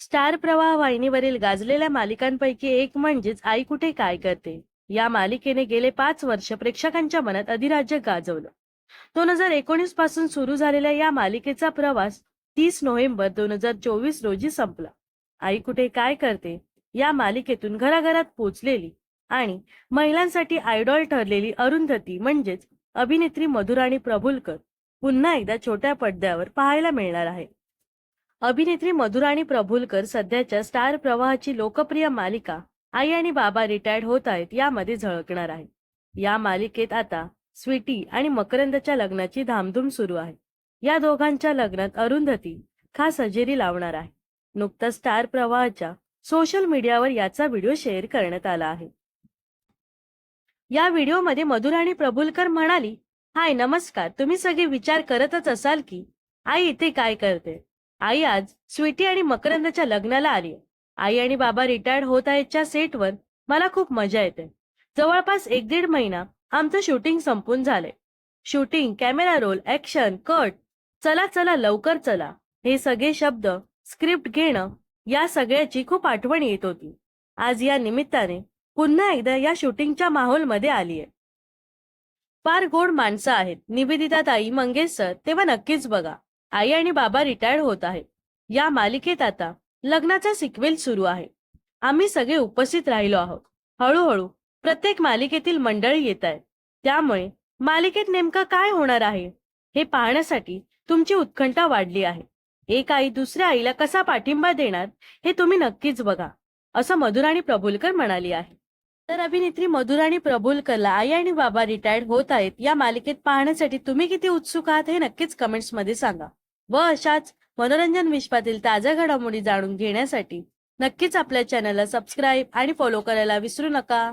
Star प्रवाह वाहिनीवरील गाजलेल्या मालिकांपैकी एक म्हणजेच आई कुठे काय करते? या मालिकेने गेले पाच वर्ष प्रेक्षकांच्या मनात अधिराज्य गाजवलं. दोन हजार एकोणीसपासून सुरू झालेल्या या मालिकेचा प्रवास तीस नोव्हेंबर दोन हजार चोवीस रोजी संपला. आई कुठे काय करते? या मालिकेतून घराघरात पोचलेली आणि महिलांसाठी आयडॉल ठरलेली अरुंधती म्हणजेच अभिनेत्री मधुराणी प्रभुलकर पुन्हा एकदा छोट्या पडद्यावर पाहायला मिळणार आहे. अभिनेत्री मधुराणी प्रभुलकर सध्याच्या स्टार प्रवाहाची लोकप्रिय मालिका आई आणि बाबा रिटायर्ड होत आहेत यामध्ये झळकणार आहे या मालिकेत आता स्वीटी आणि मकरंदच्या लग्नाची धामधूम सुरू आहे. या दोघांच्या लग्नात अरुंधती खास हजेरी लावणार आहे. नुकताच स्टार प्रवाहाच्या सोशल मीडियावर याचा व्हिडिओ शेअर करण्यात आला आहे. या व्हिडिओमध्ये मधुराणी प्रभुलकर म्हणाली हाय नमस्कार. तुम्ही सगळे विचार करतच असाल की आई इथे काय करते? आई आज स्वीटी आणि मकरंदच्या लग्नाला आली. आई आणि बाबा रिटायर्ड होत आहेतच्या सेटवर मला खूप मजा येते. जवळपास एक दीड महिना आमचं शूटिंग संपून झालंय. Shooting camera roll action cut चला चला लवकर चला हे सगळे शब्द स्क्रिप्ट घेणं या सगळ्याची खूप आठवण येत होती. आज या निमित्ताने पुन्हा एकदा या शूटिंगच्या माहोलमध्ये आलीये. फार गोड माणसं आहेत. निवेदिता ताई मंगेश सर तेव्हा नक्कीच बघा. आई आणि बाबा रिटायर्ड होत आहे या मालिकेत आता लग्नाचा सिक्वेल सुरू आहे. आम्ही सगळे उपस्थित राहिलो आहोत. हळूहळू प्रत्येक मालिकेतील मंडळी येत आहे त्यामुळे मालिकेत नेमकं काय होणार आहे? हे पाहण्यासाठी तुमची उत्कंठा वाढली आहे. एक आई दुसऱ्या आईला कसा पाठिंबा देणार हे तुम्ही नक्कीच बघा असं मधुराणी प्रभुलकर म्हणाली आहे. तर अभिनेत्री मधुराणी प्रभुलकरला आई आणि बाबा रिटायर्ड होत आहेत. या मालिकेत पाहण्यासाठी तुम्ही किती उत्सुक आहात हे नक्कीच कमेंट्समध्ये सांगा. व अशाच मनोरंजन विश्वातील ताज्या घडामोडी जाणून घेण्यासाठी नक्कीच आपल्या चॅनलला सबस्क्राईब आणि फॉलो करायला विसरू नका.